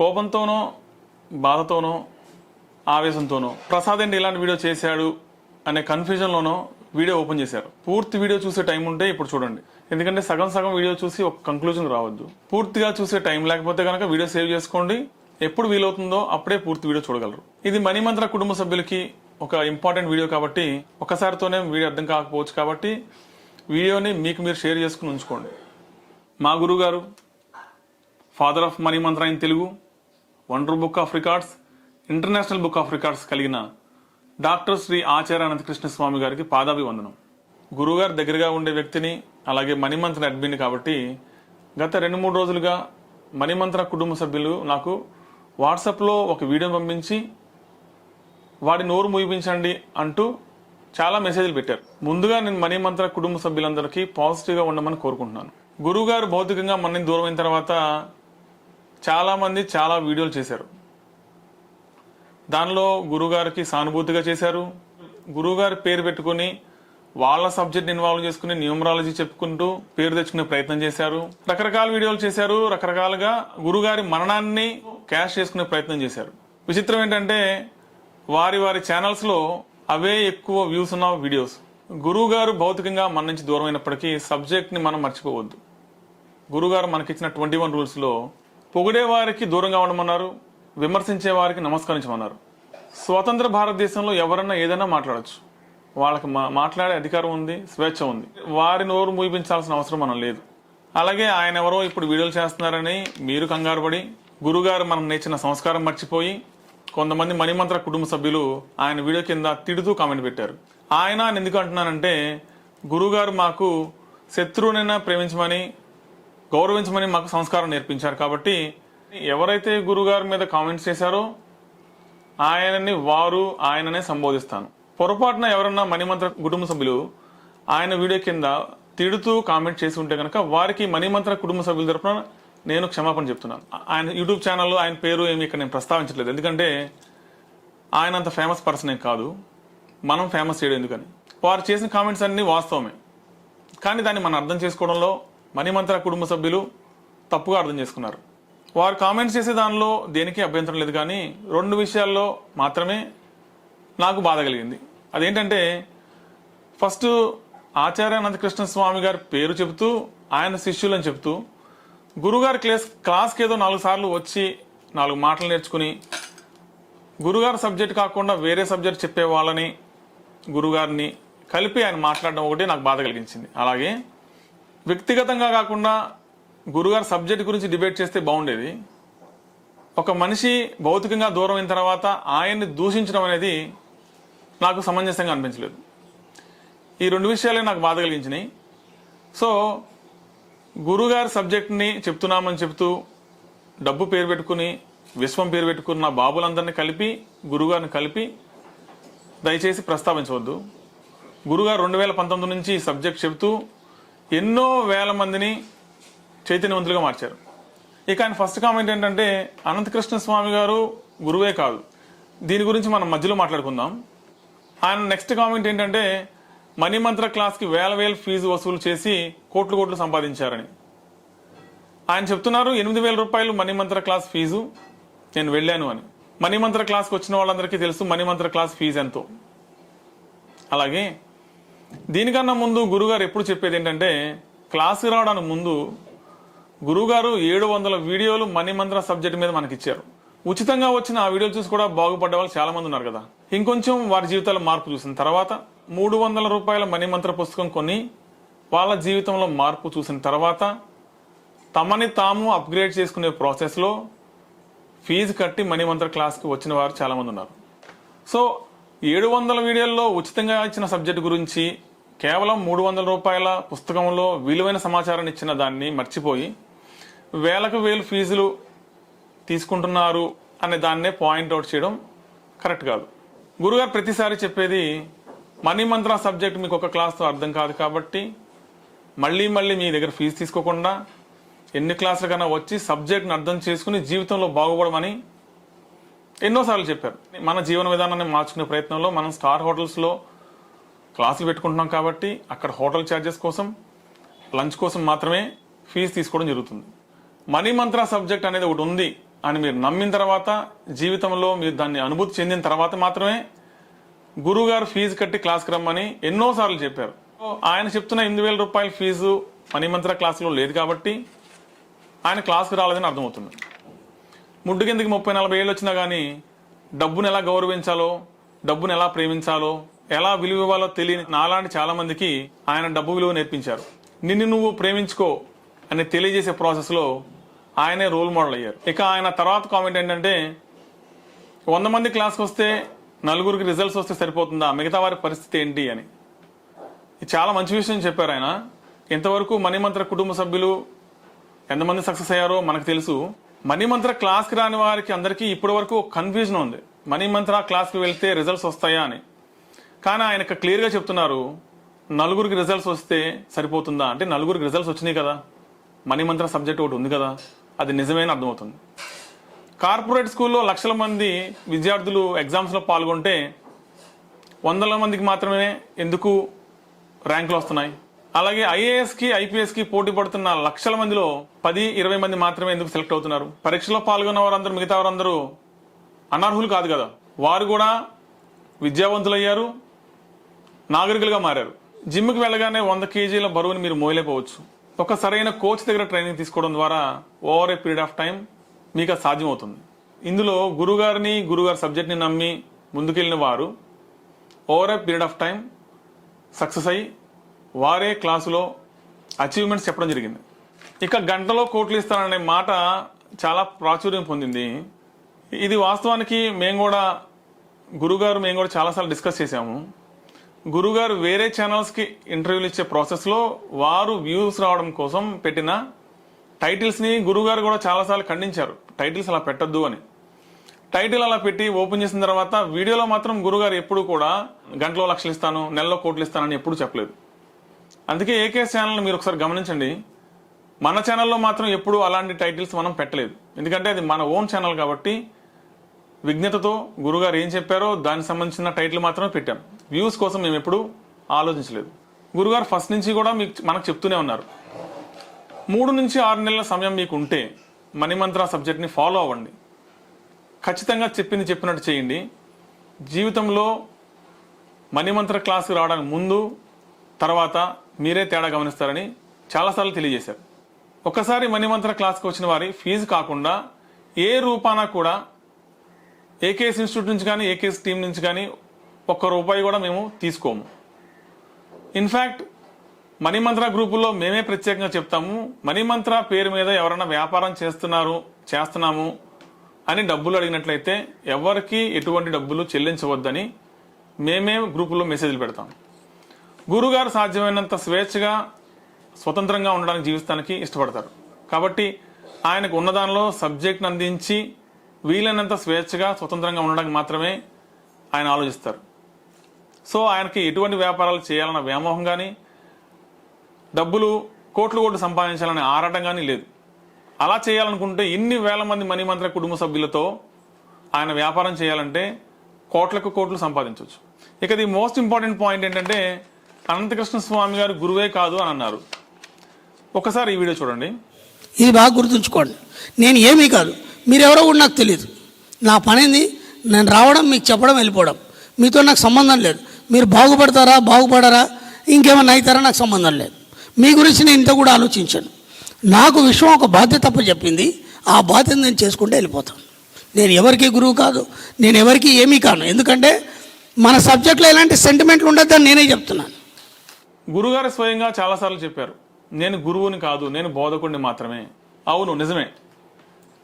కోపంతోనో బాధతోనో ఆవేశంతోనో ప్రసాద్ ఏంటి ఇలాంటి వీడియో చేశాడు అనే కన్ఫ్యూజన్లోనో వీడియో ఓపెన్ చేశారు. పూర్తి వీడియో చూసే టైం ఉంటే ఇప్పుడు చూడండి. ఎందుకంటే సగం సగం వీడియో చూసి ఒక కంక్లూజన్ రావద్దు. పూర్తిగా చూసే టైం లేకపోతే కనుక వీడియో సేవ్ చేసుకోండి. ఎప్పుడు వీలవుతుందో అప్పుడే పూర్తి వీడియో చూడగలరు. ఇది మణిమంత్ర కుటుంబ సభ్యులకి ఒక ఇంపార్టెంట్ వీడియో కాబట్టి ఒకసారితోనే వీడియో అర్థం కాకపోవచ్చు కాబట్టి వీడియోని మీకు మీరు షేర్ చేసుకుని ఉంచుకోండి. మా గురువు గారు father of money mantra in Telugu wonder book of records international book of records కలిగిన డాక్టర్ శ్రీ ఆచార్య అనంతకృష్ణ స్వామి గారికి పాదాభివందనం. గురువుగారు దగ్గరగా ఉండే వ్యక్తిని అలాగే మణిమంత్ర అడ్మిన్ కాబట్టి గత రెండు మూడు రోజులుగా మణిమంత్ర కుటుంబ సభ్యులు నాకు వాట్సాప్లో ఒక వీడియో పంపించి వాడి నోరు ముగిపించండి అంటూ చాలా మెసేజ్లు పెట్టారు. ముందుగా నేను మణిమంత్ర కుటుంబ సభ్యులందరికీ పాజిటివ్గా ఉండమని కోరుకుంటున్నాను. గురువుగారు భౌతికంగా మనని దూరమైన తర్వాత చాలామంది చాలా వీడియోలు చేశారు. దానిలో గురువుగారికి సానుభూతిగా చేశారు. గురువుగారి పేరు పెట్టుకుని వాళ్ళ సబ్జెక్ట్ ఇన్వాల్వ్ చేసుకుని న్యూమరాలజీ చెప్పుకుంటూ పేరు తెచ్చుకునే ప్రయత్నం చేశారు. రకరకాల వీడియోలు చేశారు. రకరకాలుగా గురుగారి మరణాన్ని క్యాష్ చేసుకునే ప్రయత్నం చేశారు. విచిత్రం ఏంటంటే వారి వారి ఛానల్స్లో అవే ఎక్కువ వ్యూస్ ఉన్న వీడియోస్. గురువుగారు భౌతికంగా మన నుంచి దూరం అయినప్పటికీ మనం మర్చిపోవద్దు. గురుగారు మనకిచ్చిన ట్వంటీ వన్ రూల్స్లో పొగిడే వారికి దూరంగా ఉండమన్నారు విమర్శించే వారికి నమస్కరించమన్నారు. స్వతంత్ర భారతదేశంలో ఎవరన్నా ఏదైనా మాట్లాడచ్చు. వాళ్ళకి మా- మాట్లాడే అధికారం ఉంది స్వేచ్ఛ ఉంది. వారి నోరు మూయించాల్సిన అవసరం మనం లేదు. అలాగే ఆయన ఎవరో ఇప్పుడు వీడియోలు చేస్తున్నారని మీరు కంగారు పడి గురుగారు మనం నేర్చిన సంస్కారం మర్చిపోయి కొంతమంది మణిమంత్ర కుటుంబ సభ్యులు ఆయన వీడియో కింద తిడుతూ కామెంట్ పెట్టారు. ఆయన ఎందుకు అంటున్నానంటే గురుగారు మాకు శత్రువునైనా ప్రేమించమని గౌరవించమని మాకు సంస్కారం నేర్పించారు. కాబట్టి ఎవరైతే గురుగారి మీద కామెంట్స్ చేశారో ఆయనని వారు ఆయననే సంబోధిస్తాను. పొరపాటున ఎవరన్నా మణిమంత్ర కుటుంబ సభ్యులు ఆయన వీడియో కింద తిడుతూ కామెంట్ చేసి ఉంటే కనుక వారికి మణిమంత్ర కుటుంబ సభ్యుల తరఫున నేను క్షమాపణ చెప్తున్నాను. ఆయన యూట్యూబ్ ఛానల్లో ఆయన పేరు ఏమి ఇక్కడ నేను ప్రస్తావించట్లేదు. ఎందుకంటే ఆయన అంత ఫేమస్ పర్సనే కాదు. మనం ఫేమస్ చేయడం ఎందుకని? వారు చేసిన కామెంట్స్ అన్ని వాస్తవమే. కానీ దాన్ని మనం అర్థం చేసుకోవడంలో మణిమంత్ర కుటుంబ సభ్యులు తప్పుగా అర్థం చేసుకున్నారు. వారు కామెంట్స్ చేసే దానిలో దేనికి అభ్యంతరం లేదు కానీ రెండు విషయాల్లో మాత్రమే నాకు బాధ కలిగింది. అదేంటంటే ఫస్ట్ ఆచార్య అనంతకృష్ణ స్వామి గారి పేరు చెబుతూ ఆయన శిష్యులని చెబుతూ గురుగారు క్లాస్ క్లాస్కి ఏదో నాలుగు సార్లు వచ్చి నాలుగు మాటలు నేర్చుకుని గురుగారు సబ్జెక్ట్ కాకుండా వేరే సబ్జెక్ట్ చెప్పే వాళ్ళని గురుగారిని కలిపి ఆయన మాట్లాడడం ఒకటి నాకు బాధ కలిగించింది. అలాగే వ్యక్తిగతంగా కాకుండా గురుగారు సబ్జెక్ట్ గురించి డిబేట్ చేస్తే బాగుండేది. ఒక మనిషి భౌతికంగా దూరం అయిన తర్వాత ఆయన్ని దూషించడం అనేది నాకు సమంజసంగా అనిపించలేదు. ఈ రెండు విషయాలే నాకు బాధ కలిగించినాయి. సో గురుగారి సబ్జెక్ట్ని చెప్తున్నామని చెప్తూ డబ్బు పేరు పెట్టుకుని విశ్వం పేరు పెట్టుకున్న బాబులందరినీ కలిపి గురుగారిని కలిపి దయచేసి ప్రస్తావించవద్దు. గురుగారు రెండు వేల పంతొమ్మిది నుంచి ఈ సబ్జెక్ట్ చెబుతూ ఎన్నో వేల మందిని చైతన్యవంతులుగా మార్చారు. ఇక ఆయన ఫస్ట్ కామెంట్ ఏంటంటే అనంతకృష్ణ స్వామి గారు గురువే కాదు. దీని గురించి మనం మధ్యలో మాట్లాడుకుందాం. ఆయన నెక్స్ట్ కామెంట్ ఏంటంటే మణిమంత్ర క్లాస్కి వేల వేల ఫీజు వసూలు చేసి కోట్లు కోట్లు సంపాదించారని. ఆయన చెప్తున్నారు ఎనిమిది వేల రూపాయలు మణిమంత్ర క్లాస్ ఫీజు నేను వెళ్ళాను అని. మణిమంత్ర క్లాస్కి వచ్చిన వాళ్ళందరికీ తెలుసు మణిమంత్ర క్లాస్ ఫీజు ఎంతో. అలాగే దీనికన్నా ముందు గురుగారు ఎప్పుడు చెప్పేది ఏంటంటే క్లాస్కి రావడానికి ముందు గురుగారు ఏడు వందల వీడియోలు మణిమంత్ర సబ్జెక్ట్ మీద మనకి ఇచ్చారు ఉచితంగా వచ్చిన ఆ వీడియోలు చూసి కూడా బాగుపడ్డ వాళ్ళు చాలా మంది ఉన్నారు కదా. ఇంకొంచెం వారి జీవితాల్లో మార్పు చూసిన తర్వాత మూడు వందల రూపాయల మణిమంత్ర పుస్తకం కొని వాళ్ళ జీవితంలో మార్పు చూసిన తర్వాత తమని తాము అప్గ్రేడ్ చేసుకునే ప్రాసెస్లో ఫీజు కట్టి మణిమంత్ర క్లాస్కి వచ్చిన వారు చాలామంది ఉన్నారు. సో ఏడు వందల వీడియోల్లో ఉచితంగా ఇచ్చిన సబ్జెక్ట్ గురించి కేవలం మూడు వందల రూపాయల పుస్తకంలో విలువైన సమాచారాన్ని ఇచ్చిన దాన్ని మర్చిపోయి వేలకు వేలు ఫీజులు తీసుకుంటున్నారు అనే దాన్నే పాయింట్ అవుట్ చేయడం కరెక్ట్ కాదు. గురుగారు ప్రతిసారి చెప్పేది మనీ మంత్ర సబ్జెక్ట్ మీకు ఒక క్లాస్తో అర్థం కాదు కాబట్టి మళ్ళీ మళ్ళీ మీ దగ్గర ఫీజు తీసుకోకుండా ఎన్ని క్లాసులకైనా వచ్చి సబ్జెక్ట్ని అర్థం చేసుకుని జీవితంలో బాగుపడమని ఎన్నోసార్లు చెప్పారు మన జీవన విధానాన్ని మార్చుకునే ప్రయత్నంలో మనం స్టార్ హోటల్స్లో క్లాసులు పెట్టుకుంటున్నాం కాబట్టి అక్కడ హోటల్ ఛార్జెస్ కోసం లంచ్ కోసం మాత్రమే ఫీజు తీసుకోవడం జరుగుతుంది. మనీ మంత్ర సబ్జెక్ట్ అనేది ఒకటి ఉంది అని మీరు నమ్మిన తర్వాత జీవితంలో మీరు దాన్ని అనుభూతి చెందిన తర్వాత మాత్రమే గురువుగారు ఫీజు కట్టి క్లాస్కి రమ్మని ఎన్నోసార్లు చెప్పారు. ఆయన చెప్తున్న ఎనిమిది వేల రూపాయల ఫీజు మణిమంత్ర క్లాసులో లేదు కాబట్టి ఆయన క్లాస్కి రాలేదని అర్థమవుతుంది. ముడ్డు కిందకి ముప్పై నలభై ఏళ్ళు వచ్చినా కానీ డబ్బును ఎలా గౌరవించాలో డబ్బును ఎలా ప్రేమించాలో ఎలా విలువ ఇవ్వాలో తెలియని నాలాంటి చాలా మందికి ఆయన డబ్బు విలువ నేర్పించారు. నిన్ను నువ్వు ప్రేమించుకో అని తెలియజేసే ప్రాసెస్లో ఆయనే రోల్ మోడల్ అయ్యారు. ఇక ఆయన తర్వాత కామెంట్ ఏంటంటే వంద మంది క్లాస్కి వస్తే నలుగురికి రిజల్ట్స్ వస్తే సరిపోతుందా? మిగతా వారి పరిస్థితి ఏంటి? అని. చాలా మంచి విషయం చెప్పారు ఆయన. ఇంతవరకు మణిమంత్ర కుటుంబ సభ్యులు ఎంతమంది సక్సెస్ అయ్యారో మనకు తెలుసు. మణిమంత్ర క్లాస్కి రాని వారికి అందరికీ ఇప్పటి వరకు కన్ఫ్యూజన్ ఉంది. మణిమంత్ర క్లాస్కి వెళ్తే రిజల్ట్స్ వస్తాయా అని. కానీ ఆయన క్లియర్గా చెప్తున్నారు నలుగురికి రిజల్ట్స్ వస్తే సరిపోతుందా? అంటే నలుగురికి రిజల్ట్స్ వచ్చినాయి కదా. మణిమంత్ర సబ్జెక్ట్ ఒకటి ఉంది కదా. అది నిజమైన అర్థమవుతుంది? కార్పొరేట్ స్కూల్లో లక్షల మంది విద్యార్థులు ఎగ్జామ్స్లో పాల్గొంటే వందల మందికి మాత్రమే ఎందుకు ర్యాంకులు వస్తున్నాయి? అలాగే ఐఏఎస్కి ఐపీఎస్కి పోటీ పడుతున్న లక్షల మందిలో పది ఇరవై మంది మాత్రమే ఎందుకు సెలెక్ట్ అవుతున్నారు? పరీక్షలో పాల్గొన్న వారందరూ మిగతా వారందరూ అనర్హులు కాదు కదా. వారు కూడా విద్యావంతులయ్యారు నాగరికులుగా మారారు. జిమ్కి వెళ్ళగానే వంద కేజీల బరువుని మీరు మోయలేకపోవచ్చు. ఒక సరైన కోచ్ దగ్గర ట్రైనింగ్ తీసుకోవడం ద్వారా over a period of time మీకు అది సాధ్యమవుతుంది. ఇందులో గురుగారిని గురుగారి సబ్జెక్ట్ని నమ్మి ముందుకెళ్ళిన వారు over a period of time success అయ్యి వారే క్లాసులో అచీవ్మెంట్స్ చెప్పడం జరిగింది. ఇక గంటలో కోట్లు ఇస్తారనే మాట చాలా ప్రాచుర్యం పొందింది. ఇది వాస్తవానికి మేము కూడా గురుగారు మేము కూడా చాలాసార్లు డిస్కస్ చేశాము. గురుగారు వేరే ఛానల్స్కి ఇంటర్వ్యూలు ఇచ్చే ప్రాసెస్లో వారు వ్యూస్ రావడం కోసం పెట్టిన టైటిల్స్ని గురుగారు కూడా చాలాసార్లు ఖండించారు. టైటిల్స్ అలా పెట్టొద్దు అని. టైటిల్ అలా పెట్టి ఓపెన్ చేసిన తర్వాత వీడియోలో మాత్రం గురుగారు ఎప్పుడు కూడా గంటలో లక్షలు ఇస్తాను నెలలో కోట్లు ఇస్తానని ఎప్పుడు చెప్పలేదు. అందుకే ఏకేఎస్ ఛానల్ని మీరు ఒకసారి గమనించండి. మన ఛానల్లో మాత్రం ఎప్పుడూ అలాంటి టైటిల్స్ మనం పెట్టలేదు. ఎందుకంటే అది మన ఓన్ ఛానల్ కాబట్టి విజ్ఞతతో గురుగారు ఏం చెప్పారో దానికి సంబంధించిన టైటిల్ మాత్రమే పెట్టాం. వ్యూస్ కోసం మేము ఎప్పుడూ ఆలోచించలేదు. గురుగారు ఫస్ట్ నుంచి కూడా మీకు మనకు చెప్తూనే ఉన్నారు. మూడు నుంచి ఆరు నెలల సమయం మీకు ఉంటే మణిమంత్ర సబ్జెక్ట్ని ఫాలో అవ్వండి. ఖచ్చితంగా చెప్పింది చెప్పినట్టు చేయండి. జీవితంలో మణిమంత్ర క్లాస్కి రావడానికి ముందు తర్వాత మీరే తేడా గమనిస్తారని చాలాసార్లు తెలియజేశారు. ఒక్కసారి మణిమంత్ర క్లాస్కి వచ్చిన వారి ఫీజు కాకుండా ఏ రూపాన కూడా ఏకేఎస్ ఇన్స్టిట్యూట్ నుంచి కానీ ఏకేఎస్ టీం నుంచి కానీ ఒక్క రూపాయి కూడా మేము తీసుకోము. ఇన్ఫ్యాక్ట్ మణిమంత్ర గ్రూపుల్లో మేమే ప్రత్యేకంగా చెప్తాము మణిమంత్ర పేరు మీద ఎవరైనా వ్యాపారం చేస్తున్నారు చేస్తున్నాము అని డబ్బులు అడిగినట్లయితే ఎవరికి ఎటువంటి డబ్బులు చెల్లించవద్దని మేమే గ్రూపుల్లో మెసేజ్లు పెడతాం. గురుగారు సాధ్యమైనంత స్వేచ్ఛగా స్వతంత్రంగా ఉండడానికి జీవిస్తానికి ఇష్టపడతారు. కాబట్టి ఆయనకు ఉన్నదానిలో సబ్జెక్ట్ని అందించి వీలైనంత స్వేచ్ఛగా స్వతంత్రంగా ఉండడానికి మాత్రమే ఆయన ఆలోచిస్తారు. సో ఆయనకి ఎటువంటి వ్యాపారాలు చేయాలన్న వ్యామోహం కానీ డబ్బులు కోట్లు కోట్లు సంపాదించాలనే ఆరాటం కానీ లేదు. అలా చేయాలనుకుంటే ఇన్ని వేల మంది మణిమంత్ర కుటుంబ సభ్యులతో ఆయన వ్యాపారం చేయాలంటే కోట్లకు కోట్లు సంపాదించవచ్చు. ఇక ది మోస్ట్ ఇంపార్టెంట్ పాయింట్ ఏంటంటే అనంతకృష్ణ స్వామి గారు గురువే కాదు అని అన్నారు. ఒకసారి ఈ వీడియో చూడండి. ఇది బాగా గుర్తుంచుకోండి. నేను ఏమీ కాదు. మీరెవరో కూడా నాకు తెలియదు నా పనేంది? నేను రావడం మీకు చెప్పడం వెళ్ళిపోవడం. మీతో నాకు సంబంధం లేదు. మీరు బాగుపడతారా బాగుపడరా? ఇంకేమైనా అవుతారా? నాకు సంబంధం లేదు. మీ గురించి నేను ఇంత కూడా ఆలోచించాను. నాకు విశ్వం ఒక బాధ్యత తప్ప చెప్పింది. ఆ బాధ్యత నేను చేసుకుంటే వెళ్ళిపోతాను నేను ఎవరికి గురువు కాదు. నేను ఎవరికి ఏమీ కాను. ఎందుకంటే మన సబ్జెక్ట్లో ఎలాంటి సెంటిమెంట్లు ఉండద్దని నేనే చెప్తున్నాను. గురుగారు స్వయంగా చాలాసార్లు చెప్పారు నేను గురువుని కాదు నేను బోధకుడిని మాత్రమే. అవును నిజమే.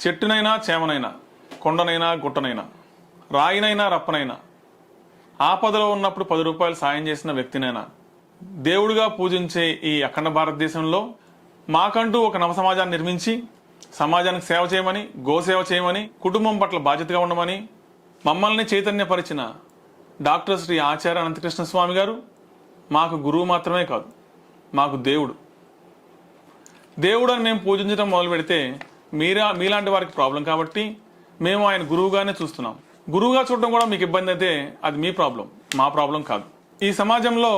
చెట్టునైనా చేమనైనా కొండనైనా గుట్టనైనా రాయినైనా రప్పనైనా ఆపదలో ఉన్నప్పుడు పది రూపాయలు సాయం చేసిన వ్యక్తినైనా దేవుడిగా పూజించే ఈ అఖండ భారతదేశంలో మాకంటూ ఒక నవ సమాజాన్ని నిర్మించి సమాజానికి సేవ చేయమని గోసేవ చేయమని కుటుంబం పట్ల బాధ్యతగా ఉండమని మమ్మల్ని చైతన్యపరిచిన డాక్టర్ శ్రీ ఆచార్య అనంతకృష్ణ స్వామి గారు మాకు గురువు మాత్రమే కాదు మాకు దేవుడు. దేవుడు అని మేము పూజించడం మొదలు పెడితే మీరా మీలాంటి వారికి ప్రాబ్లం కాబట్టి మేము ఆయన గురువుగానే చూస్తున్నాం. గురువుగా చూడడం కూడా మీకు ఇబ్బంది అయితే అది మీ ప్రాబ్లం మా ప్రాబ్లం కాదు. ఈ సమాజంలో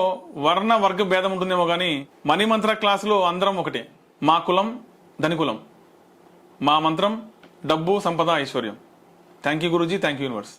వర్ణ వర్గ భేదం ఉంటుందేమో కానీ మణిమంత్ర క్లాసులో అందరం ఒకటే మా కులం ధనికులం మా మంత్రం డబ్బు సంపద ఐశ్వర్యం. Thank you Guruji. Thank you universe